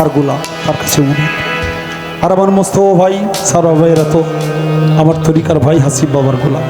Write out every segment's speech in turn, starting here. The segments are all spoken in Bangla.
তার কাছে আর আমার ভাই সারা ভাইয়েরা তো আমার তরিকার ভাই হাসিব বাবার গোলা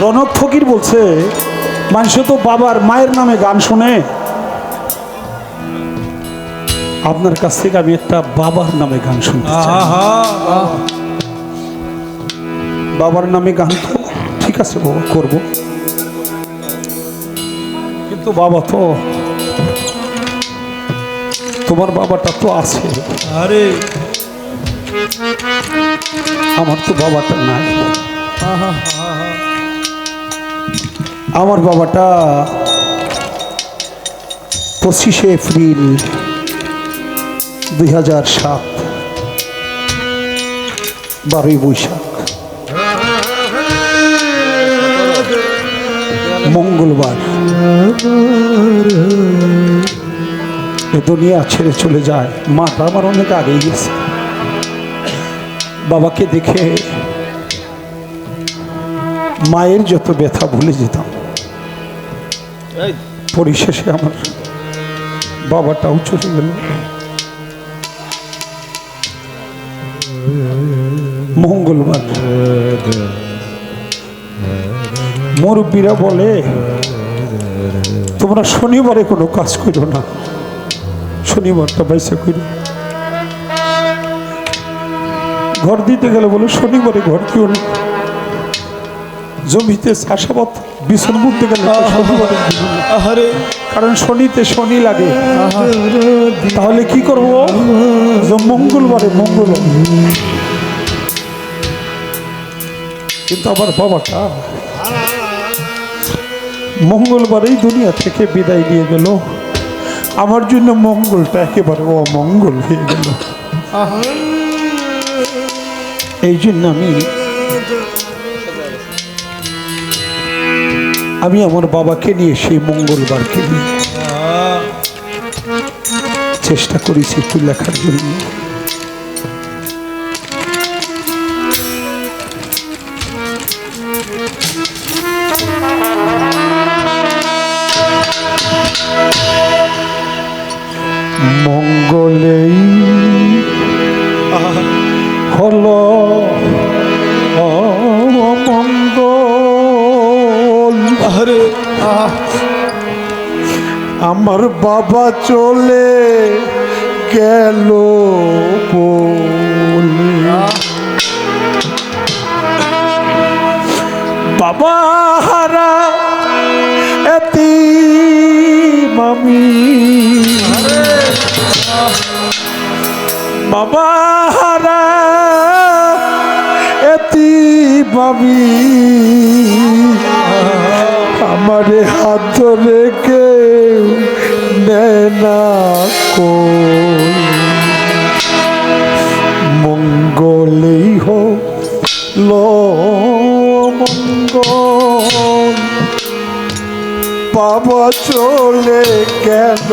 রনক ফকির বলছে মানুষ তো বাবার মায়ের নামে গান শুনে। আপনার কাছ থেকে আমি একটা বাবার নামে গান শুনতে চাই। বাবার নামে গান তো ঠিক আছে বাবা করব। কিন্তু বাবা তো তোমার বাবাটা তো আছে। আরে। আমার তো বাবাটা নাই। আমার বাবাটা পঁচিশে এপ্রিল দুই হাজার সাত। বারোই বৈশাখ। মঙ্গলবার। দুনিয়া ছেড়ে চলে যায়। মাটা আমার অনেক আগে গেছে। বাবাকে দেখে মায়ের যত ব্যথা ভুলে যেতাম পরিশেষে আমার বাবাটাও চলে গেল। মঙ্গলবার। মুরব্বীরা বলে তোমরা শনিবারে কোনো কাজ করো না। শনিবারটা বাইসে করো ঘর দিতে গেলে বলে শনিবারে ঘর দিও না। জমিতে চাষাবাদ বিছন বুনতে গেলে শনিবারে কারণ শনিতে শনি লাগে। তাহলে কি করব? মঙ্গলবারে মঙ্গলবার কিন্তু আমার বাবাটা মঙ্গলবারেই দুনিয়া থেকে বিদায় নিয়ে গেল। আমার জন্য মঙ্গলটা একেবারে অমঙ্গল হয়ে গেল। এই জন্য আমি আমি আমার বাবাকে নিয়ে সেই মঙ্গলবারকে নিয়ে চেষ্টা করেছি একটু লেখার জন্য। আরে আমার বাবা চলে গেল। বাবা হারা এতি মামি বাবা হারা এতি মামি আমারে হাত ধরে কেউ নেয় না মঙ্গলেই হোক মঙ্গল। বাবা চলে গেল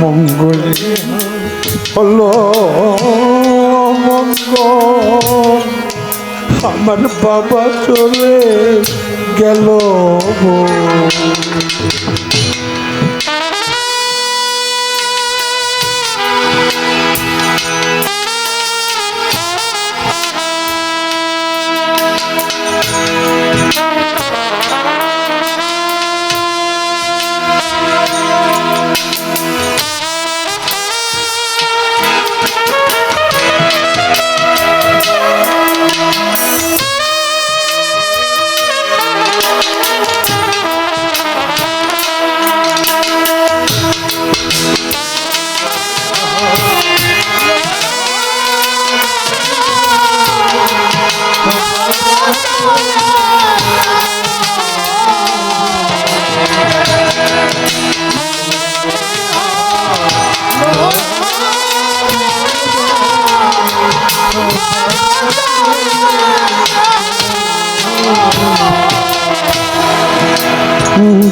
মঙ্গল হলো মঙ্গল। আমার বাবা চলে গেল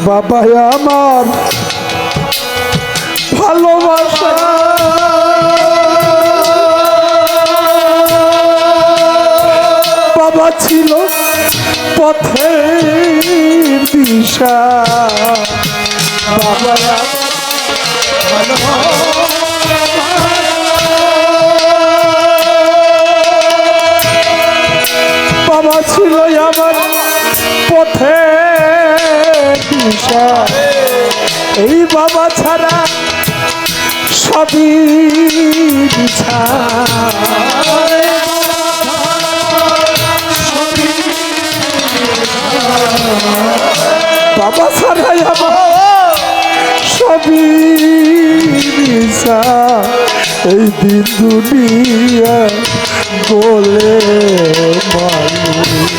বাবা আমার ভালোবাসা। বাবা ছিল পথে দিশা। বাবা এই বাবা ছাড়া সবই বাবা ছাড়াই আমার সবই এই দিন দুনিয়া বলে মানুষ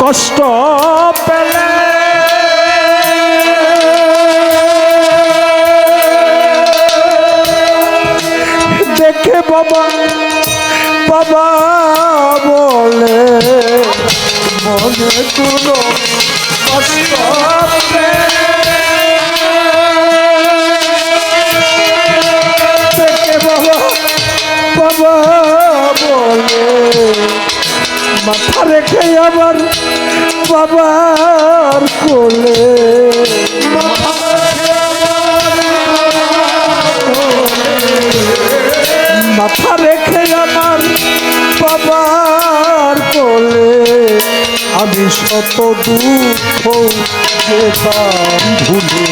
কষ্ট পেলে। দেখে বাবা বাবা বলে মনে কোনো কষ্ট পেলে। রেখে আবার বাবার কোলে। মাথা রেখে আমার বাবার কোলে। আমি শত দুঃখ যেতাম ভুলে।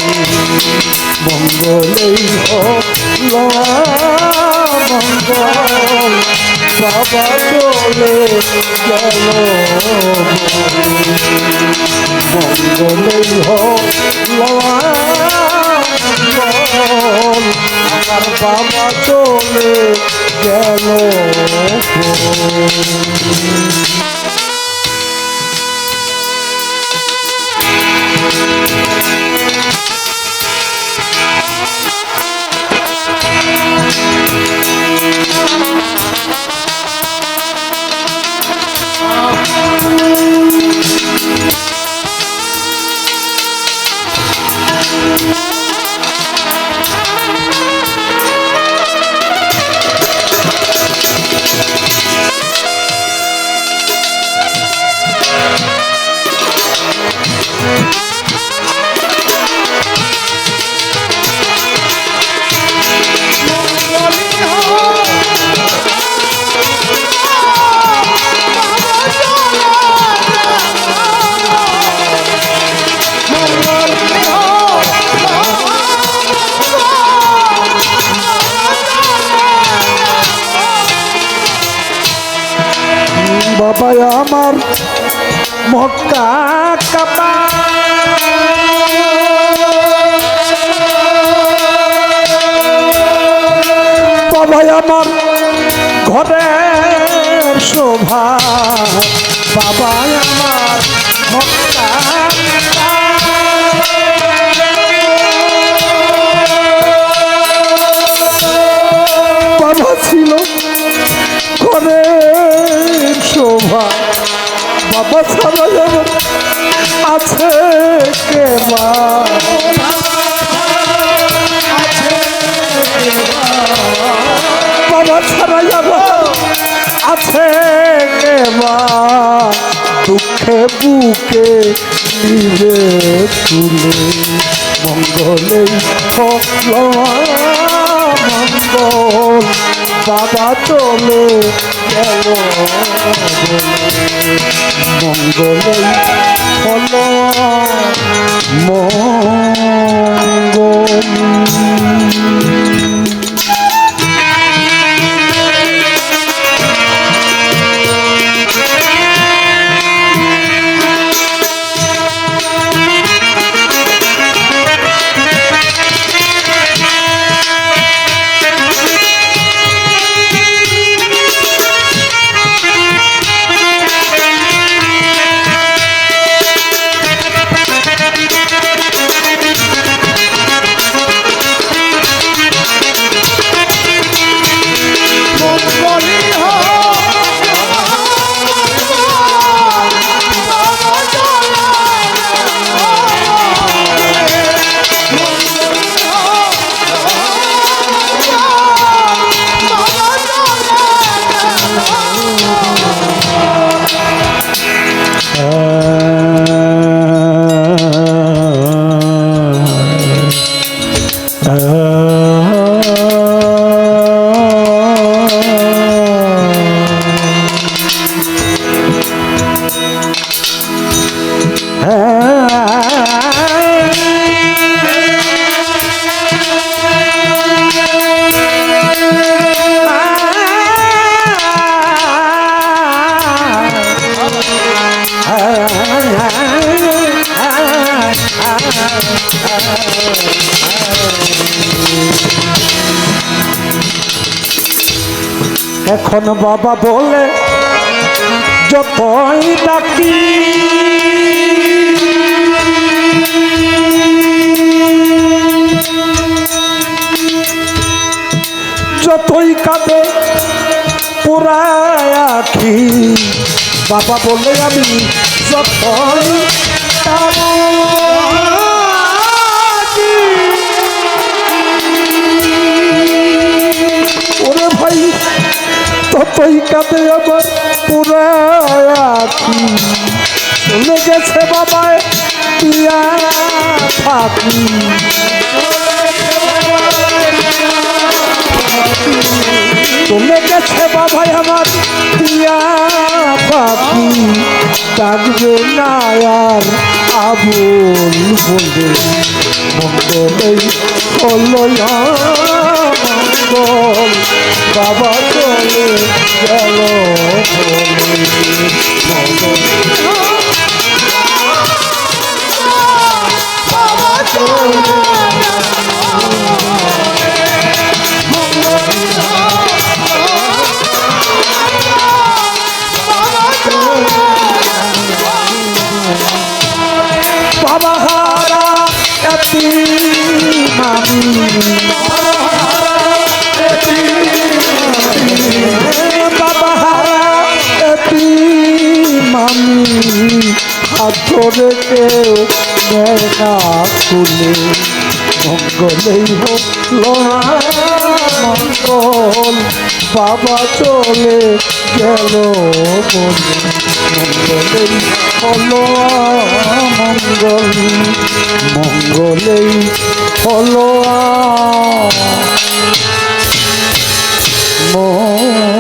মঙ্গলেই হোক মঙ্গল বাবা চলে গেল মঙ্গলেই হোক আমার বাবা চলে গেল বাবা আমার মক্কা কাপা বাবা আমার ঘরের শোভা। বাবা আমার মক্কা কে মা আমার আছে বা দুঃখে বুকে নিবে তুলে মঙ্গলে মঙ্গল বাবা চলে গেল মঙ্গলে মঙ্গল এখন বাবা বলে যতই ডাকি যতই কাঁদে পুরায় আখি। বাবা বলে আমি যতই চলে গেছে বাবায়, পিয়া থাকি চলে গেছে বাবাই আমার, পিয়া পাখি। ডাকবে না আবুল বলবে মঙ্গল মঙ্গল। বাবা চলে গেল বাবা ধরে কেউ না খুলে। মঙ্গলেই হল মঙ্গল। বাবা চলে গেল মঙ্গলেই হল মঙ্গল। মঙ্গলেই হল মঙ্গল।